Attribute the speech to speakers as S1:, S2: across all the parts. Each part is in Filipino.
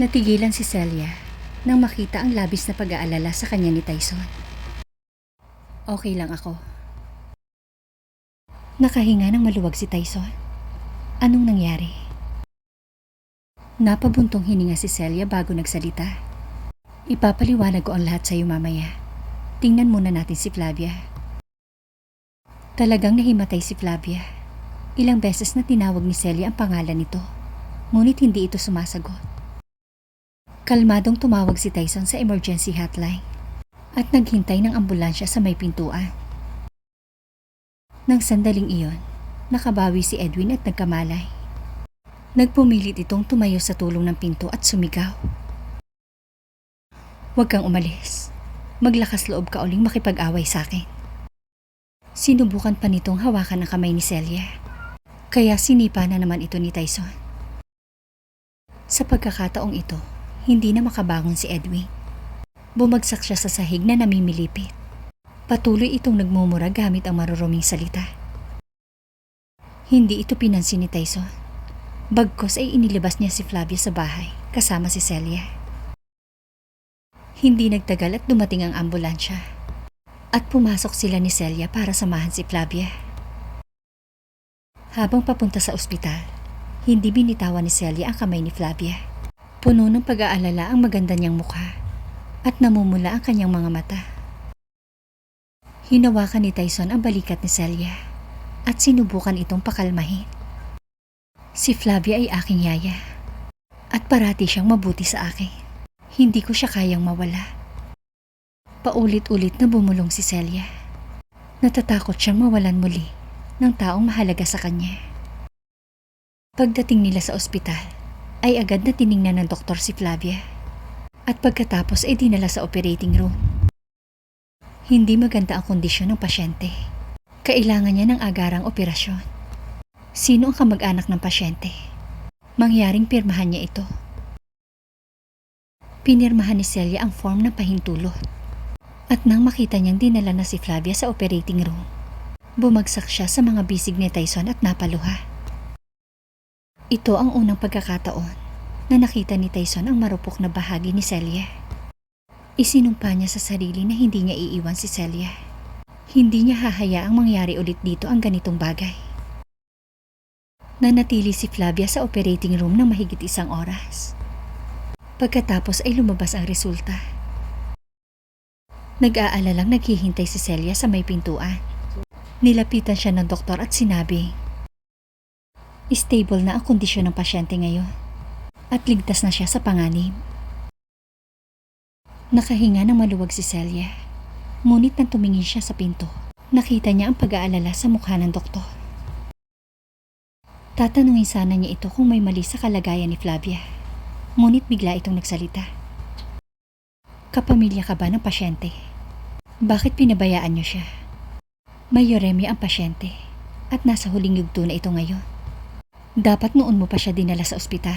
S1: Natigilan si Celia nang makita ang labis na pag-aalala sa kanya ni Tyson. Okay lang ako. Nakahinga ng maluwag si Tyson. Anong nangyari? Napabuntong hininga si Celia bago nagsalita. Ipapaliwanag ko ang lahat sa iyo mamaya. Tingnan muna natin si Flavia. Talagang nahimatay si Flavia. Ilang beses na tinawag ni Celia ang pangalan nito. Ngunit hindi ito sumasagot. Kalmadong tumawag si Tyson sa emergency hotline at naghintay ng ambulansya sa may pintuan. Nang sandaling iyon, nakabawi si Edwin at nagkamalay. Nagpumilit itong tumayo sa tulong ng pinto at sumigaw. Huwag kang umalis. Maglakas loob ka uling makipag-away sa akin. Sinubukan pa nitong hawakan ang kamay ni Celia. Kaya sinipa na naman ito ni Tyson. Sa pagkakataong ito, hindi na makabangon si Edwin. Bumagsak siya sa sahig na namimilipit. Patuloy itong nagmumura gamit ang maruruming salita. Hindi ito pinansin ni Tyson. Bagkos ay inilabas niya si Flavia sa bahay kasama si Celia. Hindi nagtagal at dumating ang ambulansya. At pumasok sila ni Celia para samahan si Flavia. Habang papunta sa ospital, hindi binitawan ni Celia ang kamay ni Flavia. Puno ng pag-aalala ang maganda niyang mukha at namumula ang kanyang mga mata. Hinawakan ni Tyson ang balikat ni Celia at sinubukan itong pakalmahin. Si Flavia ay aking yaya at parati siyang mabuti sa akin. Hindi ko siya kayang mawala. Paulit-ulit na bumulong si Celia. Natatakot siyang mawalan muli ng taong mahalaga sa kanya. Pagdating nila sa ospital, ay agad na tiningnan ng doktor si Flavia. At pagkatapos ay dinala sa operating room. Hindi maganda ang kondisyon ng pasyente. Kailangan niya ng agarang operasyon. Sino ang kamag-anak ng pasyente? Mangyaring pirmahan niya ito. Pinirmahan ni Celia ang form ng pahintulot. At nang makita niyang dinala na si Flavia sa operating room, bumagsak siya sa mga bisig ni Tyson at napaluha. Ito ang unang pagkakataon na nakita ni Tyson ang marupok na bahagi ni Celia. Isinumpa niya sa sarili na hindi niya iiwan si Celia. Hindi niya hahayaang mangyari ulit dito ang ganitong bagay. Nanatili si Flavia sa operating room ng mahigit isang oras. Pagkatapos ay lumabas ang resulta. Nag-aalalang naghihintay si Celia sa may pintuan. Nilapitan siya ng doktor at sinabi, Stable na ang kondisyon ng pasyente ngayon at ligtas na siya sa panganib. Nakahinga ng maluwag si Celia. Ngunit nang tumingin siya sa pinto, nakita niya ang pag-aalala sa mukha ng doktor. Tatanungin sana niya ito kung may mali sa kalagayan ni Flavia. Ngunit bigla itong nagsalita. Kapamilya ka ba ng pasyente? Bakit pinabayaan niyo siya? May uremia ang pasyente at nasa huling yugto na ito ngayon. Dapat noon mo pa siya dinala sa ospital.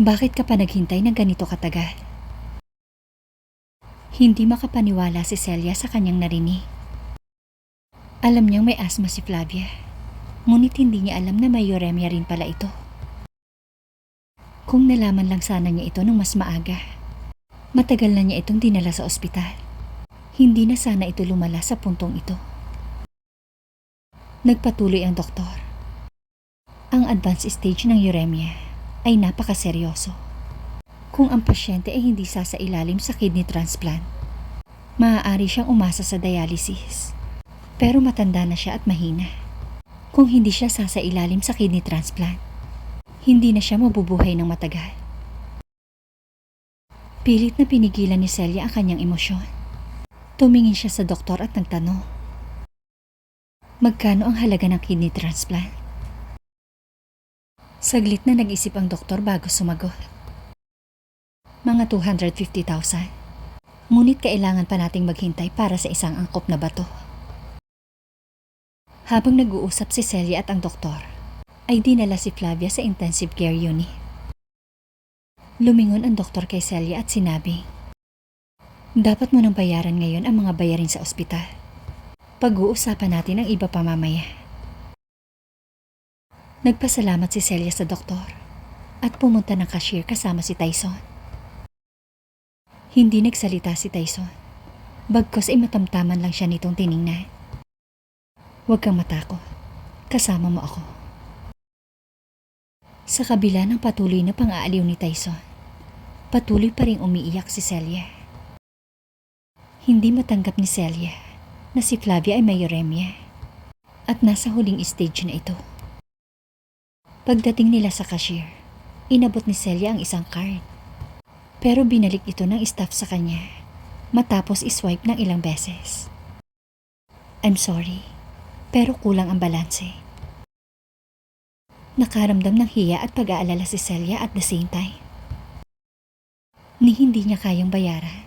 S1: Bakit ka pa naghintay ng ganito katagal? Hindi makapaniwala si Celia sa kanyang narinig. Alam niyang may asma si Flavia. Ngunit hindi niya alam na may uremia rin pala ito. Kung nalaman lang sana niya ito nung mas maaga. Matagal na niya itong dinala sa ospital. Hindi na sana ito lumala sa puntong ito. Nagpatuloy ang doktor. Ang advanced stage ng uremia ay napakaseryoso. Kung ang pasyente ay hindi sasailalim sa kidney transplant, maaari siyang umasa sa dialysis. Pero matanda na siya at mahina. Kung hindi siya sasailalim sa kidney transplant, hindi na siya mabubuhay ng matagal. Pilit na pinigilan ni Celia ang kanyang emosyon. Tumingin siya sa doktor at nagtanong. Magkano ang halaga ng kidney transplant? Saglit na nag-isip ang doktor bago sumagot. Mga 250,000. Ngunit kailangan pa nating maghintay para sa isang angkop na bato. Habang nag-uusap si Celia at ang doktor, ay dinala si Flavia sa intensive care unit. Lumingon ang doktor kay Celia at sinabi, Dapat mo nang bayaran ngayon ang mga bayarin sa ospital. Pag-uusapan natin ang iba pa mamaya. Nagpasalamat si Celia sa doktor at pumunta ng cashier kasama si Tyson. Hindi nagsalita si Tyson. Bagkos ay matamtaman lang siya nitong tiningnan. Huwag kang matakot. Kasama mo ako. Sa kabila ng patuloy na pang-aaliw ni Tyson, patuloy pa rin umiiyak si Celia. Hindi matanggap ni Celia na si Flavia ay may uremia at nasa huling stage na ito. Pagdating nila sa cashier, inabot ni Celia ang isang card. Pero binalik ito ng staff sa kanya matapos iswipe ng ilang beses. I'm sorry, pero kulang ang balanse. Nakaramdam ng hiya at pag-aalala si Celia at the same time. Ni hindi niya kayang bayaran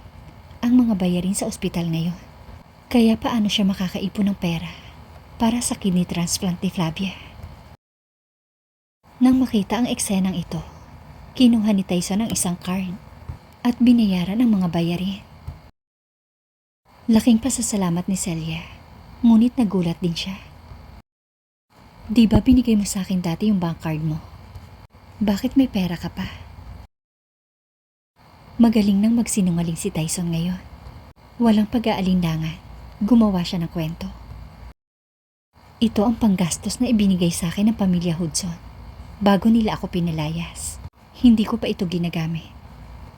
S1: ang mga bayarin sa ospital ngayon. Kaya paano siya makakaipon ng pera para sa kidney transplant ni Flavia? Nang makita ang eksenang ito, kinuha ni Tyson ang isang card at binayaran ang mga bayarin. Laking pasasalamat ni Celia, ngunit nagulat din siya. Di ba binigay mo sa akin dati yung bank card mo? Bakit may pera ka pa? Magaling nang magsinungaling si Tyson ngayon. Walang pag-aalindangan, gumawa siya ng kwento. Ito ang panggastos na ibinigay sa akin ng pamilya Hudson bago nila ako pinalayas. Hindi ko pa ito ginagamit.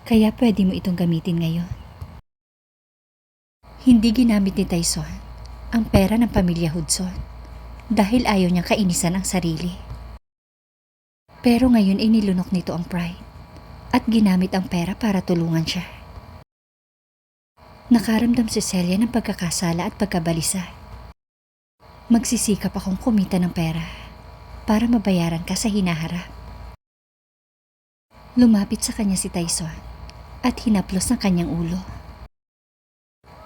S1: Kaya pwede mo itong gamitin ngayon. Hindi ginamit ni Tyson ang pera ng pamilya Hudson dahil ayaw niyang kainisan ang sarili. Pero ngayon ay nilunok nito ang pride at ginamit ang pera para tulungan siya. Nakaramdam si Celia ng pagkakasala at pagkabalisa. Magsisikap akong kumita ng pera para mabayaran ka sa hinaharap. Lumapit sa kanya si Tyson at hinaplos ng kanyang ulo.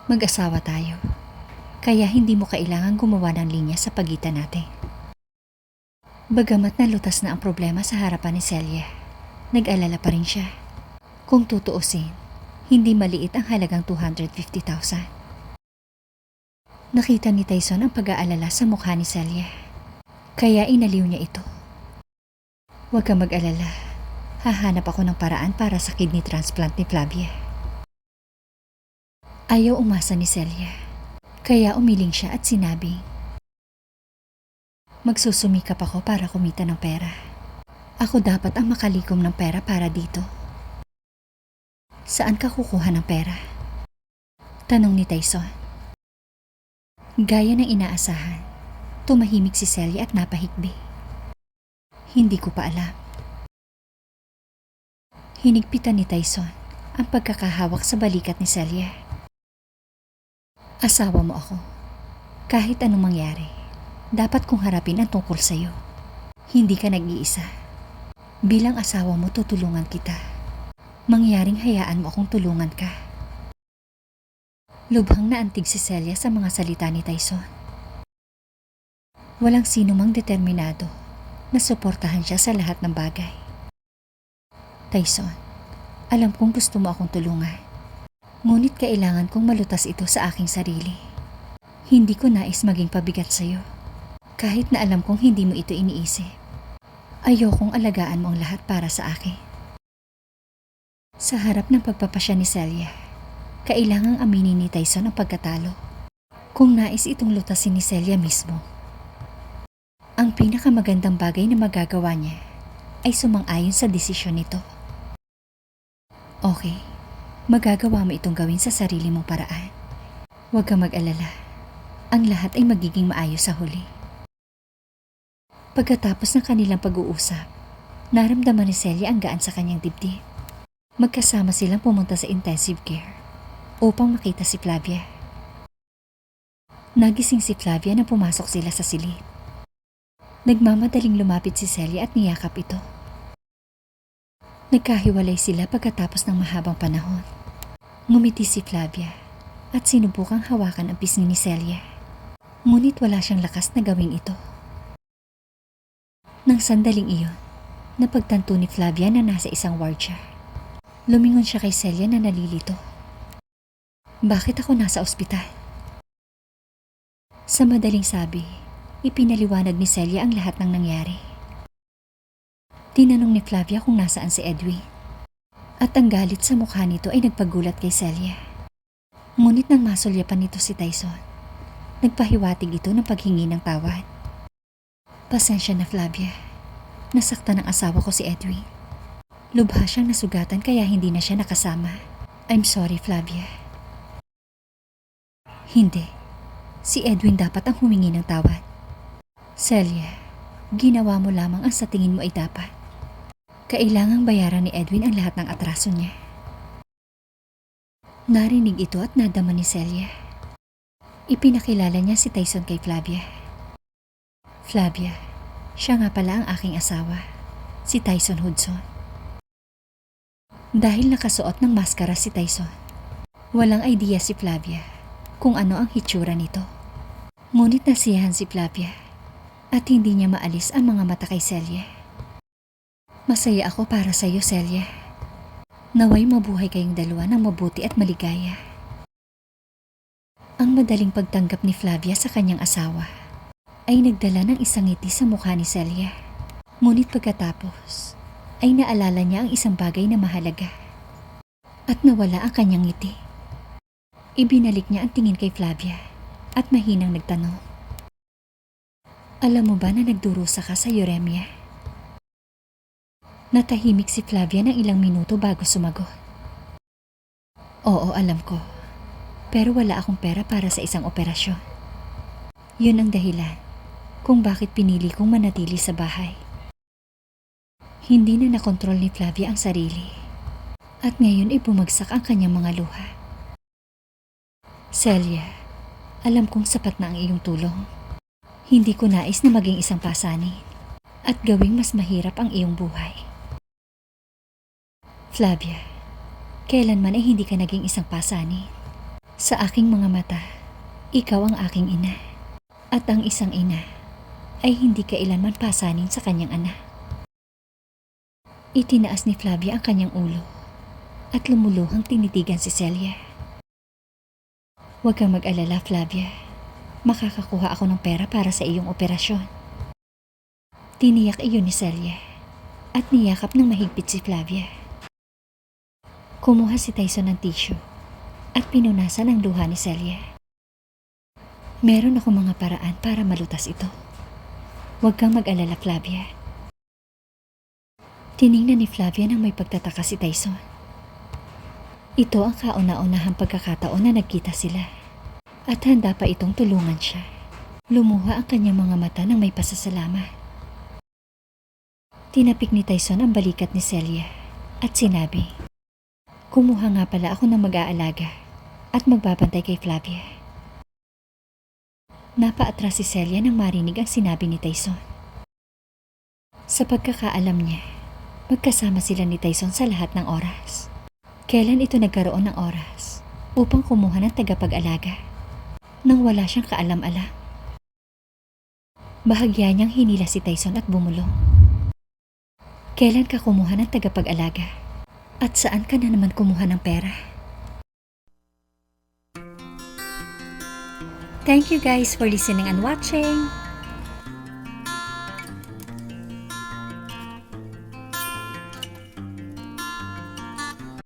S1: Mag-asawa tayo, kaya hindi mo kailangan gumawa ng linya sa pagitan natin. Bagamat nalutas na ang problema sa harapan ni Celia, nag-alala pa rin siya. Kung tutuusin, hindi maliit ang halagang 250,000. Nakita ni Tyson ang pag-aalala sa mukha ni Celia. Kaya inaliw niya ito. Huwag kang mag-alala. Hahanap ako ng paraan para sa kidney transplant ni Flavia. Ayaw umasa ni Celia. Kaya umiling siya at sinabi, Magsusumikap ako para kumita ng pera. Ako dapat ang makalikom ng pera para dito. Saan ka kukuha ng pera? Tanong ni Tyson. Gaya ng inaasahan, tumahimik si Celia at napahikbi. Hindi ko pa alam. Hinigpitan ni Tyson ang pagkakahawak sa balikat ni Celia. Asawa mo ako. Kahit anong mangyari, dapat kong harapin ang tungkol sa'yo. Hindi ka nag-iisa. Bilang asawa mo, tutulungan kita. Mangyaring hayaan mo akong tulungan ka. Lubhang naantig si Celia sa mga salita ni Tyson. Walang sino mang determinado na suportahan siya sa lahat ng bagay. Tyson, alam kong gusto mo akong tulungan. Ngunit kailangan kong malutas ito sa aking sarili. Hindi ko nais maging pabigat sa'yo. Kahit na alam kong hindi mo ito iniisip. Ayokong alagaan mo ang lahat para sa akin. Sa harap ng pagpapasya ni Celia, kailangang aminin ni Tyson ang pagkatalo. Kung nais itong lutasin ni Celia mismo. Ang pinakamagandang bagay na magagawa niya ay sumang-ayon sa desisyon nito. Okay, magagawa mo itong gawin sa sarili mong paraan. Huwag kang mag-alala. Ang lahat ay magiging maayos sa huli. Pagkatapos ng kanilang pag-uusap, naramdaman ni Celia ang gaan sa kanyang dibdib. Magkasama silang pumunta sa intensive care upang makita si Flavia. Nagising si Flavia na pumasok sila sa silid. Nagmamadaling lumapit si Celia at niyakap ito. Nagkahiwalay sila pagkatapos ng mahabang panahon. Ngumiti si Flavia at sinubukang hawakan ang pisngi ni Celia. Ngunit wala siyang lakas na gawin ito. Nang sandaling iyon, napagtanto ni Flavia na nasa isang ward siya. Lumingon siya kay Celia na nalilito. Bakit ako nasa ospital? Sa madaling sabi, ipinaliwanag ni Celia ang lahat ng nangyari. Tinanong ni Flavia kung nasaan si Edwin. At ang galit sa mukha nito ay nagpagulat kay Celia. Ngunit nang masulyapan nito si Tyson, nagpahiwatig ito ng paghingi ng tawad. Pasensya na Flavia. Nasaktan ng asawa ko si Edwin. Lubha siyang nasugatan kaya hindi na siya nakasama. I'm sorry Flavia. Hindi. Si Edwin dapat ang humingi ng tawad. Celia, ginawa mo lamang ang sa tingin mo ay dapat. Kailangang bayaran ni Edwin ang lahat ng atraso niya. Narinig ito at nadama ni Celia. Ipinakilala niya si Tyson kay Flavia. Flavia, siya nga pala ang aking asawa, si Tyson Hudson. Dahil nakasuot ng maskara si Tyson, walang idea si Flavia kung ano ang hitsura nito. Ngunit nasiyahan si Flavia at hindi niya maalis ang mga mata kay Celia. Masaya ako para sa iyo, Celia. Naway mabuhay kayong dalawa ng mabuti at maligaya. Ang madaling pagtanggap ni Flavia sa kanyang asawa ay nagdala ng isang ngiti sa mukha ni Celia. Ngunit pagkatapos ay naalala niya ang isang bagay na mahalaga at nawala ang kanyang ngiti. Ibinalik niya ang tingin kay Flavia at mahinang nagtanong. Alam mo ba na nagdurusa ka sa Euremia? Natahimik si Flavia ng ilang minuto bago sumagot. Oo, alam ko. Pero wala akong pera para sa isang operasyon. Yun ang dahilan kung bakit pinili kong manatili sa bahay. Hindi na nakontrol ni Flavia ang sarili. At ngayon ay bumagsak ang kanyang mga luha. Celia, alam kong sapat na ang iyong tulong. Hindi ko nais na maging isang pasanin at gawing mas mahirap ang iyong buhay. Flavia, kailanman ay hindi ka naging isang pasanin. Sa aking mga mata, ikaw ang aking ina. At ang isang ina ay hindi kailanman pasanin sa kanyang anak. Itinaas ni Flavia ang kanyang ulo at lumuluhang tinitigan si Celia. Huwag kang mag-alala, Flavia. Makakakuha ako ng pera para sa iyong operasyon. Tiniyak iyon ni Celia at niyakap ng mahigpit si Flavia. Kumuha si Tyson ng tissue at pinunasan ang luha ni Celia. Meron ako mga paraan para malutas ito. Huwag kang mag-alala, Flavia. Tiningnan ni Flavia nang may pagtataka si Tyson. Ito ang kauna-unahang pagkakataon na nagkita sila. At handa pa itong tulungan siya. Lumuha ang kanyang mga mata nang may pasasalamat. Tinapik ni Tyson ang balikat ni Celia at sinabi, Kumuha nga pala ako ng mag-aalaga at magbabantay kay Flavia. Napaatras si Celia nang marinig ang sinabi ni Tyson. Sa pagkakaalam niya, magkasama sila ni Tyson sa lahat ng oras. Kailan ito nagkaroon ng oras upang kumuha ng tagapag-alaga nang wala siyang kaalam-alam? Bahagya niyang hinila si Tyson at bumulong. Kailan ka kumuha ng tagapag-alaga? At saan ka na naman kumuha ng pera? Thank you guys for listening and watching.